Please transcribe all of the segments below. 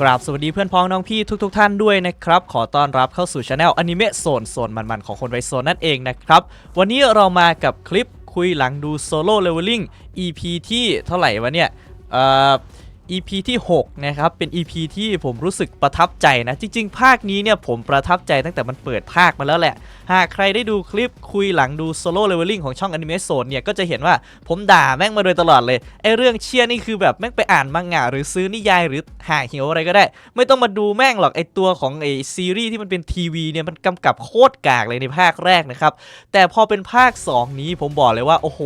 กราบสวัสดีเพื่อนพ้องน้องพี่ทุกๆทท่านด้วยนะครับ ขอต้อนรับเข้าสู่ช anel อนิเมะโซนโซนมันๆ ของคนไวโซนนั่นเองนะครับ วันนี้เรามากับคลิปคุยหลังดูโซโล่เลเวลลิ่ง EP ที่เท่าไหร่วะเนี่ย เอ่อ EP ที่ 6 นะครับ เป็น EP ที่ผมรู้สึกประทับใจนะ จริง ๆ ภาคนี้เนี่ยผมประทับใจตั้งแต่มันเปิดภาคมาแล้วแหละ หากใครได้ดูคลิปคุยหลังดูโซโล่เลเวลลิ่งของช่องอนิเมะโซนเนี่ย ก็จะเห็นว่าผมด่าแม่งมาโดยตลอดเลย ไอเรื่องเชียนี่คือแบบแม่งไปอ่านมังงะหรือซื้อนิยายหรือหาเหียวอะไรก็ได้ ไม่ต้องมาดูแม่งหรอกไอตัวของไอซีรีส์ที่มันเป็นทีวีเนี่ยมันกำกับโคตรกากเลยในภาคแรกนะครับแต่พอเป็นภาค 2 นี้ผมบอกเลยว่าโอ้โห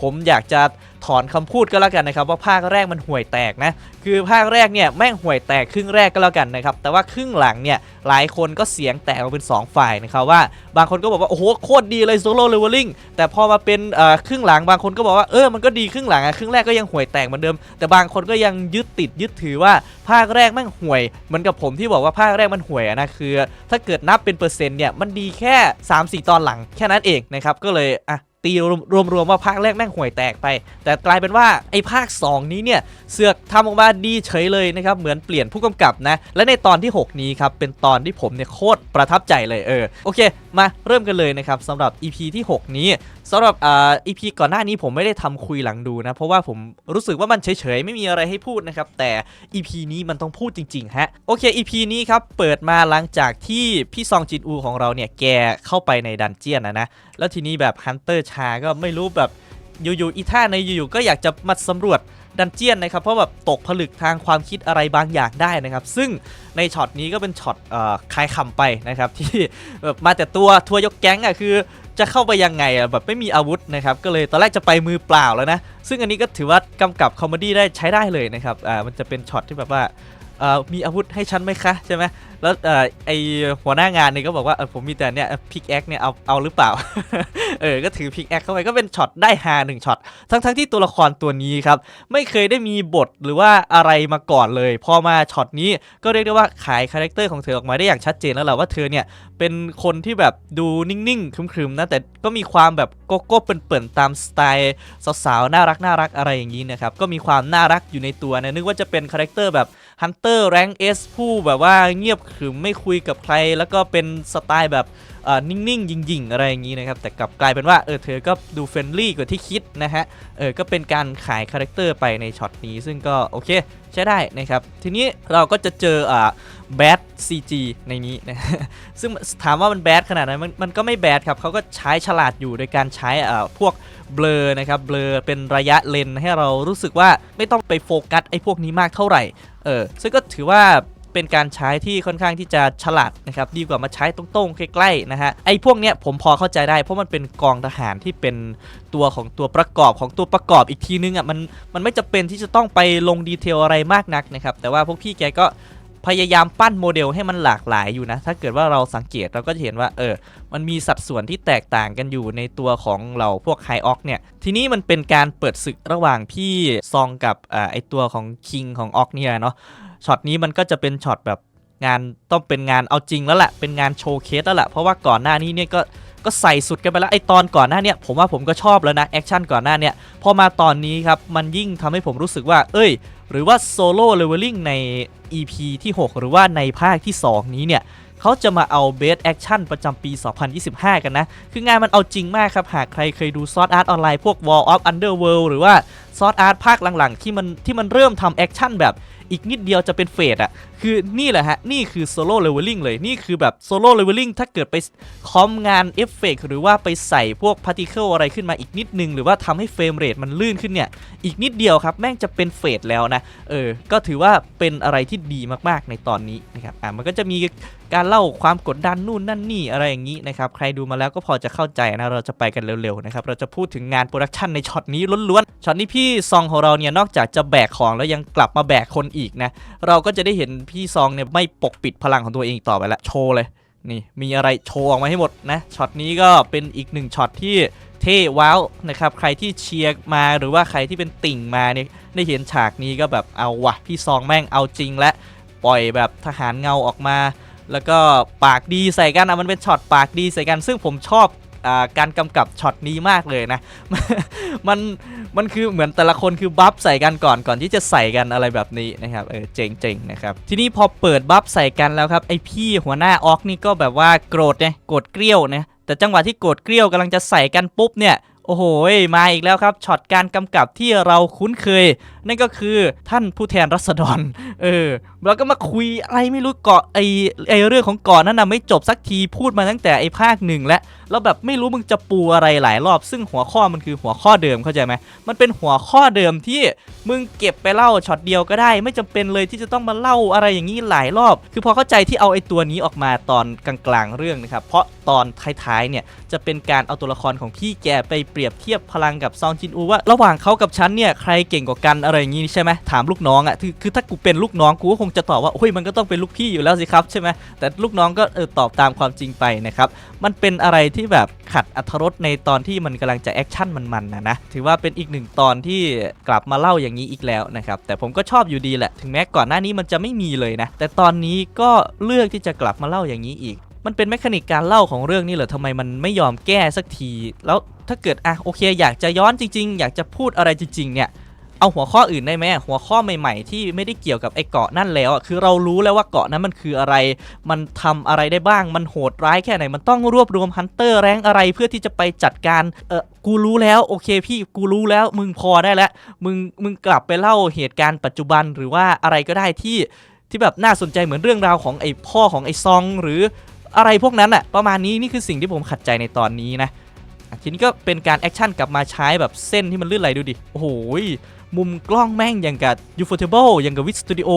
ผมอยากจะถอนคำพูดก็แล้วกันนะครับ ว่าภาคแรกมันห่วยแตกนะคือภาคแรกเนี่ยแม่งห่วยแตกครึ่งแรกก็แล้วกันนะครับแต่ว่าครึ่งหลังเนี่ยหลายคนก็เสียงแตกออกเป็น 2 ฝ่ายนะครับว่าบางคนก็บอกว่าโอ้โหโคตรดีเลยโซโล่เลเวลลิ่งแต่พอมาเป็นครึ่งหลังบางคนก็บอกว่าเออมันก็ดีครึ่งหลังอะครึ่งแรกก็ยังห่วยแตกเหมือนเดิม แต่บางคนก็ยังยึดติดยึดถือว่าภาคแรกแม่งห่วยเหมือนกับผมที่บอกว่าภาคแรกมันห่วยนะคือ ถ้าเกิดนับเป็นเปอร์เซ็นต์เนี่ยมันดีแค่ 3-4 ตอนหลังแค่นั้นเองนะครับก็เลยอะ ตีรวมๆว่าภาคแรกแม่งห่วยแตกไป แต่กลายเป็นว่าไอ้ภาค 2 นี้เนี่ยเสือกทำออกมาดีเฉยเลยนะครับเหมือนเปลี่ยนผู้กำกับนะและในตอนที่ 6 นี้ครับเป็นตอนที่ผมเนี่ยโคตรประทับใจเลยเออโอเค มาเริ่มกันเลยนะครับสำหรับ EP ที่ 6 นี้ สำหรับอ่า EP ก่อนหน้านี้ผมไม่ได้ทำคุยหลังดูนะ เพราะว่าผมรู้สึกว่ามันเฉยๆ ไม่มีอะไรให้พูดนะครับ แต่อีพีนี้มันต้องพูดจริงๆฮะโอเคอีพีนี้ครับ เปิดมาหลังจากที่พี่ซองจินอูของเราเนี่ยแกเข้าไปในดันเจียนนะนะแล้วทีนี้แบบฮันเตอร์ชาก็ไม่รู้แบบอยู่ๆอีท่าในอยู่ๆก็อยากจะมาสำรวจ ดันเจียนนะครับเพราะแบบตกผลึกทางความคิดอะไรบางอย่างได้นะครับ ซึ่งในช็อตนี้ก็เป็นช็อตคลายคำไปนะครับ ที่แบบมาแต่ตัวทัวร์ยกแก๊งอะคือจะเข้าไปยังไงอะแบบไม่มีอาวุธนะครับก็เลยตอนแรกจะไปมือเปล่าแล้วนะ ซึ่งอันนี้ก็ถือว่ากำกับคอมเมดี้ได้ใช้ได้เลยนะครับอ่ามันจะเป็นช็อตที่แบบว่า มีอาวุธให้ฉันไหมคะใช่ไหมแล้วอไอหัวหน้างานเนี่ยก็บอกว่าผมมีแต่เนี่ยพิกแอคเนี่ยเอาเอาหรือเปล่า เออก็ถือพิกแอคเข้าไปก็เป็นช็อตได้ฮาหนึ่งช็อตทั้งทั้งที่ตัวละครตัวนี้ครับ ไม่เคยได้มีบทหรือว่าอะไรมาก่อนเลย พอมาช็อตนี้ก็เรียกได้ว่าขายคาแรคเตอร์ของเธอออกมาได้อย่างชัดเจนแล้วแหละว่าเธอเนี่ยเป็นคนที่แบบดูนิ่งๆครึมๆนะแต่ก็มีความแบบโกโก้เปิ่นๆตามสไตล์สาวๆน่ารักน่ารักอะไรอย่างนี้นะครับก็มีความน่ารักอยู่ในตัวนะนึกว่าจะเป็นคาแรคเตอร์แบบ ฮันเตอร์แรงเอสผู้แบบว่าเงียบขรึมไม่คุยกับใคร แล้วก็เป็นสไตล์แบบนิ่งๆยิงๆ อะไรอย่างนี้นะครับ แต่กลับกลายเป็นว่าเออเธอก็ดูเฟรนลี่กว่าที่คิดนะฮะเออก็เป็นการขายคาแรคเตอร์ไปในช็อตนี้ซึ่งก็โอเคใช้ได้นะครับ ทีนี้เราก็จะเจออ่าแบด CG ในนี้นะซึ่งถามว่ามันแบดขนาดไหนมันมันก็ไม่แบดครับเขาก็ใช้ฉลาดอยู่โดยการใช้อ่าพวก เบลอนะครับเบลอเป็นระยะเลนให้เรารู้สึกว่าไม่ต้องไปโฟกัสไอ้พวกนี้มากเท่าไหร่เออซึ่งก็ถือว่าเป็นการใช้ที่ค่อนข้างที่จะฉลาดนะครับดีกว่ามาใช้ตรงๆใกล้ๆนะฮะไอ้พวกเนี้ยผมพอเข้าใจได้เพราะมันเป็นกองทหารที่เป็นตัวของตัวประกอบของตัวประกอบอีกทีนึงอะมันมันไม่จำเป็นที่จะต้องไปลงดีเทลอะไรมากนักนะครับแต่ว่าพวกพี่แกก็ พยายามปั้นโมเดลให้มันหลากหลายอยู่นะ ถ้าเกิดว่าเราสังเกตเราก็จะเห็นว่าเออ มันมีสัดส่วนที่แตกต่างกันอยู่ในตัวของเราพวกไฮออกเนี่ย ทีนี้มันเป็นการเปิดศึกระหว่างพี่ซองกับอไอตัวของคิงของออกเนี่ยเนาะ ช็อตนี้มันก็จะเป็นช็อตแบบงานต้องเป็นงานเอาจริงแล้วแหละ เป็นงานโชว์เคสแล้วแหละ เพราะว่าก่อนหน้านี้เนี่ยก็ ก็ใส่สุดกันไปแล้วไอตอนก่อนหน้าเนี่ยผมว่าผมก็ชอบแล้วนะแอคชั่นก่อนหน้าเนี่ยพอมาตอนนี้ครับมันยิ่งทำให้ผมรู้สึกว่า เอ้ย หรือว่าโซโล่เลเวลลิ่งใน EP ที่ 6 หรือว่าในภาคที่ 2 นี้เนี่ยเขาจะมาเอาเบสแอคชั่นประจำปี 2025 กันนะ คืองานมันเอาจริงมากครับ หากใครเคยดูซอ r อาร์ตออนไลน์พวก Wall of Underworld หรือว่าซอ r อาร์ตภาคหลังๆ ที่มันที่มันเริ่มทำแอคชั่นแบบ อีกนิดเดียวจะเป็นเฟดอะคือนี่แหละฮะ นี่คือโซโล่เลเวลลิ่งเลย นี่คือแบบโซโล่เลเวลลิ่งถ้าเกิดไปคอมงานเอฟเฟกหรือว่าไปใส่พวกพาร์ติเคิลอะไรขึ้นมาอีกนิดนึง หรือว่าทำให้เฟรมเรทมันลื่นขึ้นเนี่ย อีกนิดเดียวครับ แม่งจะเป็นเฟดแล้วนะ เออ ก็ถือว่าเป็นอะไรที่ดีมากๆในตอนนี้นะครับ อะมันก็จะมีการเล่าความกดดันนู่นนั่นนี่อะไรอย่างนี้นะครับ ใครดูมาแล้วก็พอจะเข้าใจนะ เราจะไปกันเร็วๆนะครับ เราจะพูดถึงงานโปรดักชันในช็อตนี้ล้วนๆ ช็อตนี้พี่ซองของเราเนี่ยนอกจากจะแบกของแล้วยังกลับมาแบกคนอีกนะ เราก็จะได้เห็นพี่ซองเนี่ยไม่ปกปิดพลังของตัวเองต่อไปละโชว์เลยนี่มีอะไรโชว์ออกมาให้หมดนะช็อตนี้ก็เป็นอีกหนึ่งช็อตที่เท่ว้าวนะครับใครที่เชียร์มาหรือว่าใครที่เป็นติ่งมาเนี่ยได้เห็นฉากนี้ก็แบบเอาวะพี่ซองแม่งเอาจริงและปล่อยแบบทหารเงาออกมา แล้วก็ปากดีใส่กันอะมันเป็นช็อตปากดีใส่กัน ซึ่งผมชอบ การกำกับช็อตนี้มากเลยนะ มันมันคือเหมือนแต่ละคนคือบัฟใส่กันก่อนก่อนที่จะใส่กันอะไรแบบนี้นะครับเออเจ๋งๆนะครับทีนี้พอเปิดบัฟใส่กันแล้วครับไอพี่หัวหน้าออกนี่ก็แบบว่าโกรธเนี่ยโกรธเกรี้ยวนะแต่จังหวะที่โกรธเกรี้ยวกำลังจะใส่กันปุ๊บเนี่ยโอ้โห มาอีกแล้วครับ ช็อตการกำกับที่เราคุ้นเคย นั่นก็คือท่านผู้แทนรัษฎร เออ แล้วก็มาคุยอะไรไม่รู้เกาะไอไอเรื่องของเกาะนั้นนะไม่จบสักที พูดมาตั้งแต่ไอภาคหนึ่งแล้วแล้วแบบไม่รู้มึงจะปูอะไรหลายรอบ ซึ่งหัวข้อมันคือหัวข้อเดิมเข้าใจไหมมันเป็นหัวข้อเดิมที่มึงเก็บไปเล่าช็อตเดียวก็ได้ ไม่จำเป็นเลยที่จะต้องมาเล่าอะไรอย่างนี้หลายรอบ คือพอเข้าใจที่เอาไอ้ตัวนี้ออกมาตอนกลางๆเรื่องนะครับเพราะตอนท้ายๆเนี่ยจะเป็นการเอาตัวละครของพี่แกไปเปรียบเทียบพลังกับซองจินอูว่า ระหว่างเขากับฉันเนี่ยใครเก่งกว่ากันอะไรอย่างนี้ใช่ไหมถามลูกน้องอะ่ะคือคือถ้ากูเป็นลูกน้องกูก็คงจะตอบว่าโอ้ยมันก็ต้องเป็นลูกพี่อยู่แล้วสิครับใช่ไหมแต่ลูกน้องก็เออตอบตามความจริงไปนะครับมันเป็นอะไรที่แบบขัดอรรถรสในตอนที่มันกำลังจะแอคชั่นมันๆนะนะถือว่าเป็นอีกหนึ่งตอนที่กลับมาเล่าอย่างนี้อีกแล้วนะครับแต่ผมก็ชอบอยู่ดีแหละ ถึงแม้ก่อนหน้านี้มันจะไม่มีเลยนะ แต่ตอนนี้ก็เลือกที่จะกลับมาเล่าอย่างนี้อีก มันเป็นแมคานิกการเล่าของเรื่องนี้เหรอทำไมมันไม่ยอมแก้สักที แล้วถ้าเกิดอะโอเค อยากจะย้อนจริง ๆ อยากจะพูดอะไรจริงๆเนี่ย เอาหัวข้ออื่นได้ไหมหัวข้อใหม่ ๆ ที่ไม่ได้เกี่ยวกับไอ้เกาะนั่นแล้วอะคือเรารู้แล้วว่าเกาะนั้นมันคืออะไร มันทำอะไรได้บ้าง มันโหดร้ายแค่ไหน มันต้องรวบรวมฮันเตอร์แรงอะไรเพื่อที่จะไปจัดการ เออกูรู้แล้วโอเคพี่กูรู้แล้วมึงพอได้แล้ว มึงมึงกลับไปเล่าเหตุการณ์ปัจจุบันหรือว่าอะไรก็ได้ที่ที่แบบน่าสนใจเหมือนเรื่องราวของไอ้พ่อของไอ้ซอง หรืออะไรพวกนั้นอะประมาณนี้นี่คือสิ่งที่ผมขัดใจในตอนนี้นะอะทีนี้ก็เป็นการแอคชั่นกลับมาใช้แบบเส้นที่มันลื่นไหลดูดิโอ้โห มุมกล้องแม่งอย่างกับ Ufotable อย่างกับวิดสตูดิโอ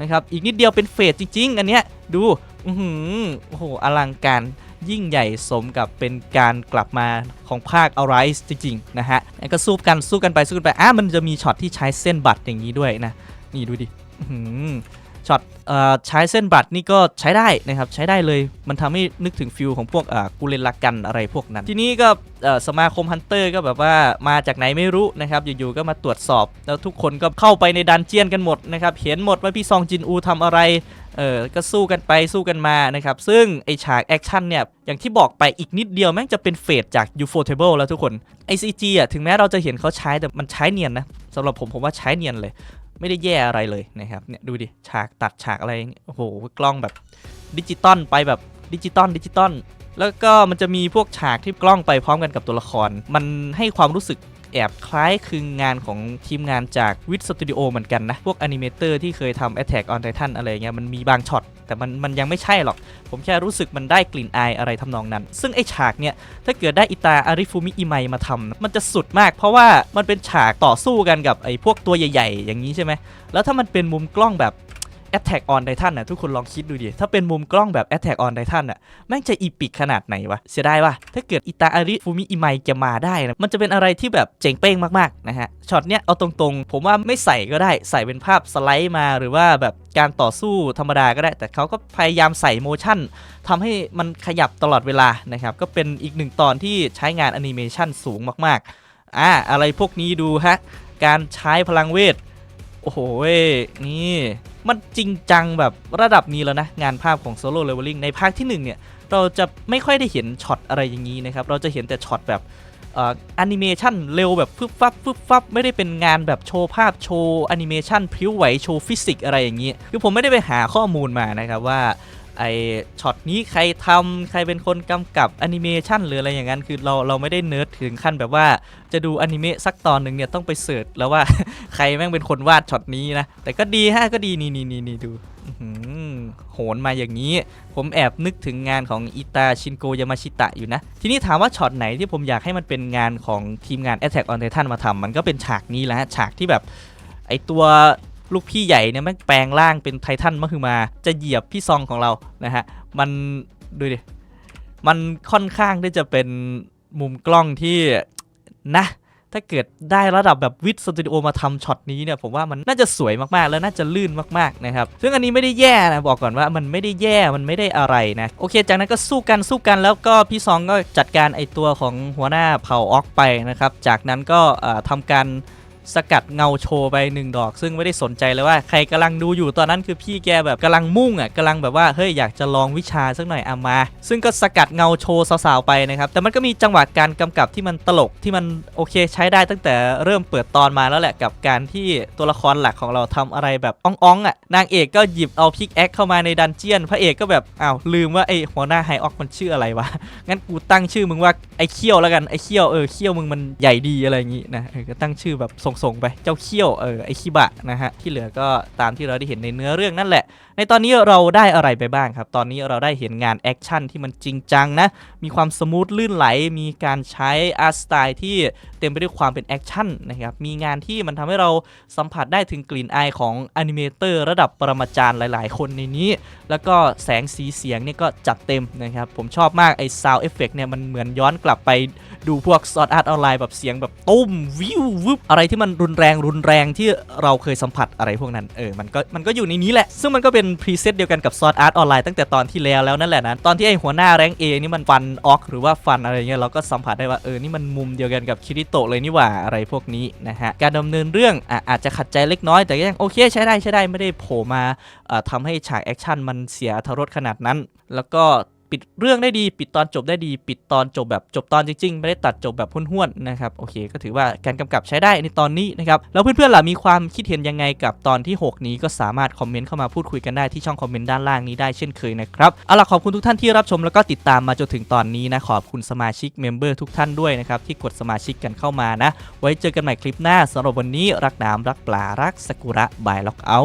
นะครับ อีกนิดเดียวเป็นเฟสจริง ๆ อันเนี้ยดูอือหือโอ้โหอลังการยิ่งใหญ่สมกับเป็นการกลับมาของภาค Arise จริง ๆ นะฮะแล้วก็สู้กันสู้กันไปสู้กันไปอะมันจะมีช็อตที่ใช้เส้นบัตรอย่างนี้ด้วยนะ นี่ดูดิอื ช็อตใช้เส้นบัตรนี่ก็ใช้ได้นะครับใช้ได้เลยมันทำให้นึกถึงฟิลของพวกกูเลนลักกันอะไรพวกนั้น ทีนี้ก็สมาคมฮันเตอร์ก็แบบว่ามาจากไหนไม่รู้นะครับอยู่ๆก็มาตรวจสอบ แล้วทุกคนก็เข้าไปในดันเจียนกันหมดนะครับเห็นหมดว่าพี่ซองจินอูทำอะไรเออก็สู้กันไปสู้กันมานะครับ ซึ่งไอฉากแอคชั่นเนี่ย อย่างที่บอกไปอีกนิดเดียว แม่งจะเป็นเฟสจาก Ufotable แล้วทุกคน ICG อะ ถึงแม้เราจะเห็นเขาใช้แต่มันใช้เนียนนะสำหรับผมผมว่าใช้เนียนเลย ไม่ได้แย่อะไรเลยนะครับเนี่ยดูดิฉากตัดฉากอะไรโอ้โหกล้องแบบดิจิตอลไปแบบดิจิตอลดิจิตอลแล้วก็มันจะมีพวกฉากที่กล้องไปพร้อมกันกับตัวละคร มันให้ความรู้สึก แอบคล้ายคลึงงานของทีมงานจากวิดสตูดิโอเหมือนกันนะ พวกอนิเมเตอร์ที่เคยทำ Attack on Titan อะไรเงี้ยมันมีบางช็อตแต่มันมันยังไม่ใช่หรอก ผมแค่รู้สึกมันได้กลิ่นอายอะไรทำนองนั้น ซึ่งไอฉากเนี่ย ถ้าเกิดได้อิตาอาริฟูมิอิไมมาทำมันจะสุดมาก เพราะว่ามันเป็นฉากต่อสู้กันกับไอพวกตัวใหญ่ ๆ อย่างนี้ใช่ไหมแล้วถ้ามันเป็นมุมกล้องแบบ Attack on Titan น่ะทุกคนลองคิดดูดิ ถ้าเป็นมุมกล้องแบบ Attack on Titan น่ะแม่งจะอีปิกขนาดไหนวะ เสียดายวะถ้าเกิดอิตาอาริฟูมิอิไมจะมาได้นะมันจะเป็นอะไรที่แบบเจ๋งเป้งมากๆนะฮะช็อตเนี้ยเอาตรงๆ ผมว่าไม่ใส่ก็ได้ใส่เป็นภาพสไลด์มาหรือว่าแบบการต่อสู้ธรรมดาก็ได้ แต่เขาก็พยายามใส่โมชั่นทำให้มันขยับตลอดเวลานะครับก็เป็นอีกหนึ่งตอนที่ใช้งานแอนิเมชันสูงมากๆอ่าอะไรพวกนี้ดูฮะการใช้พลังเวทโอ้โหนี่ มันจริงจังแบบระดับนี้แล้วนะ งานภาพของ Solo Leveling ในภาคที่1เนี่ยเราจะไม่ค่อยได้เห็นช็อตอะไรอย่างนี้นะครับ เราจะเห็นแต่ช็อตแบบอ่แอนิเมชันเร็วแบบฟึบฟับฟึบฟับไม่ได้เป็นงานแบบโชว์ภาพโชว์แอนิเมชันพริ้วไหวโชว์ฟิสิกอะไรอย่างนี้ คือผมไม่ได้ไปหาข้อมูลมานะครับว่า ไอช็อตนี้ใครทำใครเป็นคนกำกับแอนิเมชันหรืออะไรอย่างนั้น คือเราเราไม่ได้เนิร์ดถึงขั้นแบบว่าจะดูอนิเมะสักตอนหนึ่งเนี่ยต้องไปเสิร์ชแล้วว่าใครแม่งเป็นคนวาดช็อตนี้นะ แต่ก็ดีฮะก็ดีนี่นี่นี่นดูโหนมาอย่างนี้ ผมแอบนึกถึงงานของอิตาชินโกยามาชิตะอยู่นะ ทีนี้ถามว่าช็อตไหนที่ผมอยากให้มันเป็นงานของทีมงาน Attack on Titan มาทำมันก็เป็นฉากนี้แหละฉากที่แบบไอตัว ลูกพี่ใหญ่เนี่ยแม่งแปลงร่างเป็นไททันมาคือมา จะเหยียบพี่ซองของเรานะฮะมันดูดิมันค่อนข้างที่จะเป็นมุมกล้องที่นะถ้าเกิดได้ระดับแบบวิดสตูดิโอมาทำช็อตนี้เนี่ยผมว่ามันน่าจะสวยมากๆ แล้วน่าจะลื่นมากๆนะครับซึ่งอันนี้ไม่ได้แย่นะบอกก่อนว่ามันไม่ได้แย่มันไม่ได้อะไรนะโอเค จากนั้นก็สู้กันสู้กันแล้วก็พี่ซองก็จัดการไอตัวของหัวหน้าเผ่าออกไปนะครับจากนั้นก็เอ่อทำการ สกัดเงาโชว์ไปหนึ่งดอก ซึ่งไม่ได้สนใจเลยว่าใครกำลังดูอยู่ตอนนั้นคือพี่แกแบบกำลังมุ่งอะกำลังแบบว่าเฮ้ยอยากจะลองวิชาสักหน่อยเอามา ซึ่งก็สกัดเงาโชว์สาวๆไปนะครับ แต่มันก็มีจังหวะการกำกับที่มันตลกที่มันโอเคใช้ได้ตั้งแต่เริ่มเปิดตอนมาแล้วแหละกับการที่ตัวละครหลักของเราทำอะไรแบบอ่องๆอะนางเอกก็หยิบเอาพิกแอคเข้ามาในดันเจียน พระเอกก็แบบอ้าวลืมว่าไอหัวหน้าไฮออกมันชื่ออะไรวะงั้นกูตั้งชื่อมึงว่าไอ้เขี้ยวแล้วกันไอ้เขี้ยวเออเขี้ยวมึงมันใหญ่ดีอะไรอย่างงี้นะก็ตั้งชื่อแบบส่งๆไปเจ้าเขี้ยวเออไอ้ขี้บะนะฮะที่เหลือก็ตามที่เราได้เห็นในเนื้อเรื่องนั่นแหละ ในตอนนี้เราได้อะไรไปบ้างครับ ตอนนี้เราได้เห็นงานแอคชั่นที่มันจริงจังนะ มีความสมูทลื่นไหล มีการใช้อาร์ตสไตล์ที่ เต็มไปด้วยความเป็นแอคชั่นนะครับมีงานที่มันทำให้เราสัมผัสได้ถึงกลิ่นอายของอนิเมเตอร์ระดับปรมาจารย์หลาย ๆ คนในนี้ แล้วก็แสงสีเสียงเนี่ยก็จัดเต็มนะครับผมชอบมากไอ้ซาวเอฟเฟกเนี่ยมันเหมือนย้อนกลับไปดูพวกซอดอาร์ตออนไลน์แบบเสียงแบบตุ้มวิววึบอะไรที่มันรุนแรงรุนแรงที่เราเคยสัมผัสอะไรพวกนั้นเออมันก็มันก็อยู่ในนี้แหละ ซึ่งมันก็เป็นพรีเซตเดียวกันกับซอดอาร์ตออนไลน์ตั้งแต่ตอนที่แล้วแล้วนั่นแหละนะตอนที่ไอ้หัวหน้าแรงเอนี่มันฟันออกหรือว่าฟันอะไรเงี้ยเราก็สัมผัสได้ว่าเออนี่มันมุมเดียวกันกับคิริโตะเลยนี่หว่าอะไรพวกนี้นะฮะการดำเนินเรื่องออาจจะขัดใจเล็กน้อยแต่ก็ยังโอเคใช้ได้ใช้ได้ไม่ได้โผล่มาเอ่อทำให้ฉากแอคชั่นมันเสียอรรถรสขนาดนั้น แล้วก็ ปิดเรื่องได้ดี ปิดตอนจบได้ดี ปิดตอนจบแบบจบตอนจริงๆ ไม่ได้ตัดจบแบบห้วนๆนะครับโอเค ก็ถือว่าการกำกับใช้ได้ในตอนนี้นะครับแล้วเพื่อนๆล่ะมีความคิดเห็นยังไงกับตอนที่ 6 นี้ก็สามารถคอมเมนต์เข้ามาพูดคุยกันได้ที่ช่องคอมเมนต์ด้านล่างนี้ได้เช่นเคยนะครับเอาล่ะขอบคุณทุกท่านที่รับชมแล้วก็ติดตามมาจนถึงตอนนี้นะขอบคุณสมาชิกเมมเบอร์ทุกท่านด้วยนะครับที่กดสมาชิกกันเข้ามานะ ไว้เจอกันใหม่คลิปหน้าสำหรับวันนี้รักน้ำรักปลารักสกุระบายล็อกเอา